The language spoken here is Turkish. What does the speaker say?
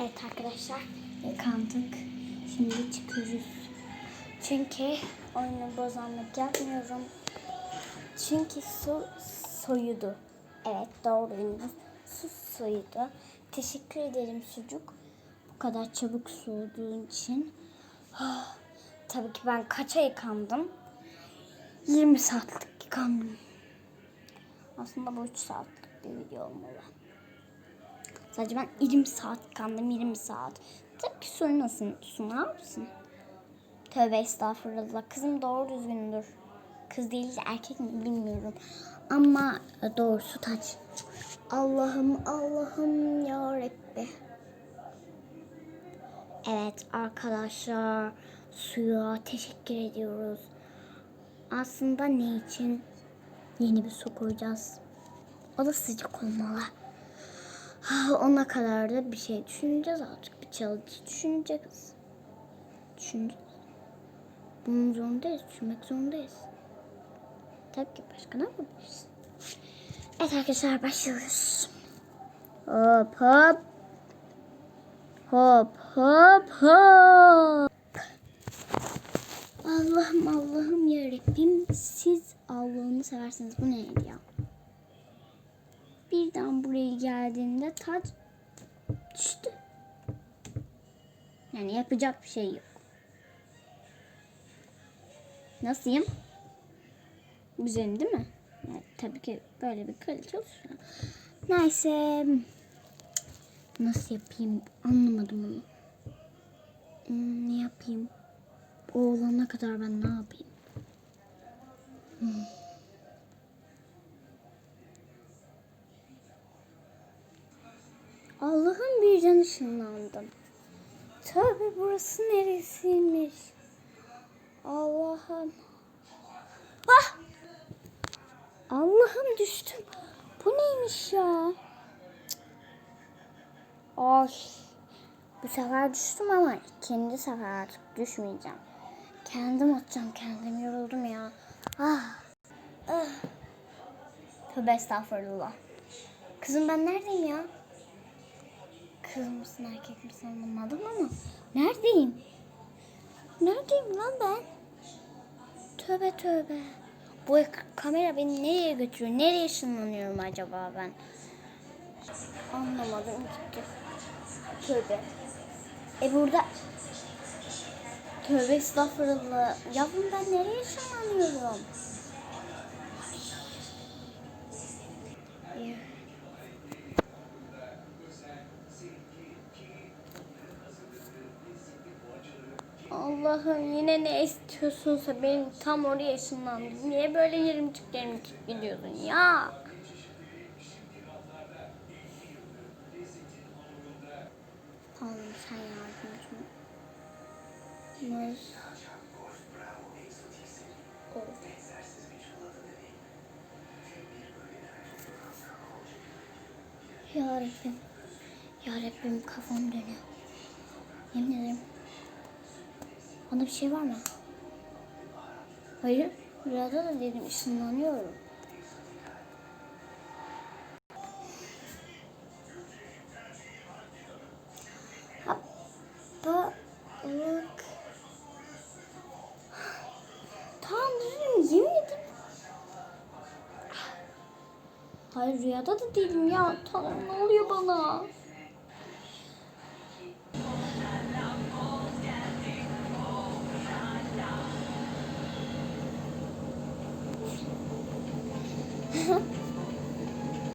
Evet arkadaşlar yıkandık. Şimdi çıkıyoruz. Çünkü oyunu bozanlık yapmıyorum. Çünkü su soyudu. Evet doğruydunuz. Su soyudu. Teşekkür ederim sucuk. Bu kadar çabuk soğuduğun için. Ah, Tabii ki ben kaça yıkandım? 20 saatlik yıkandım. Aslında bu 3 saatlik bir video olmalı. Sadece ben 20 saat yıkandım 20 saat. Tabii ki soyunmasın. Su ne yapsın? Tövbe estağfurullah. Kızım doğru düzgündür. Kız değil de erkek mi bilmiyorum. Ama doğrusu taç. Allah'ım Allah'ım ya Rabbi. Evet arkadaşlar suya teşekkür ediyoruz. Aslında ne için? Yeni bir su koyacağız. O da sıcak olmalı. Ha, Ona kadar da bir şey düşüneceğiz artık. Bir challenge düşüneceğiz. Düşüneceğiz. Bunun zorundayız. Düşünmek zorundayız. Tabii ki başka ne yapabiliriz? Evet arkadaşlar başlıyoruz. Hop hop. Hop hop hop. Allah'ım Allah'ım yarabbim siz Allah'ını severseniz bu neydi ya? Birden buraya geldiğinde taç düştü. Yani yapacak bir şey yok. Nasılyım? Güzelim değil mi? Evet, tabii ki böyle bir kalite olsun. Neyse. Nasıl yapayım anlamadım onu. Hmm, ne yapayım? O olana kadar ben ne yapayım? Hmm. Allah'ım birden ışınlandım. Tövbe burası neresiymiş? Allah'ım. Ah! Allah'ım düştüm. Bu neymiş ya? Ay. Bu sefer düştüm ama ikinci sefer artık düşmeyeceğim. Kendim atacağım kendim yoruldum ya. Ah. Ah. Tövbe estağfurullah. Kızım ben neredeyim ya? Kız mısın erkek misin anlamadım ama neredeyim? Neredeyim lan ben? Tövbe tövbe. Bu kamera beni nereye götürüyor? Nereye ışınlanıyorum acaba ben? Anlamadım gitti. Tövbe. E burada... Tövbe estağfurullah. Yavrum ben nereye ışınlanıyorum? Allah'ım yine ne istiyorsunsa benim tam oraya ışınlandım. Niye böyle yerimcik yerimcik gidiyorsun ya? Allah'ım sen yardımcım. Nasıl? Of. Ya Rabbim. Ya kafam dönüyor. Yemin ederim. Bana bir şey var mı? Hayır. Rüyada da dedim ışınlanıyorum. Balık. Tanrım yemin ederim. Hayır rüyada da değilim ya. Tanrım ne oluyor bana? う。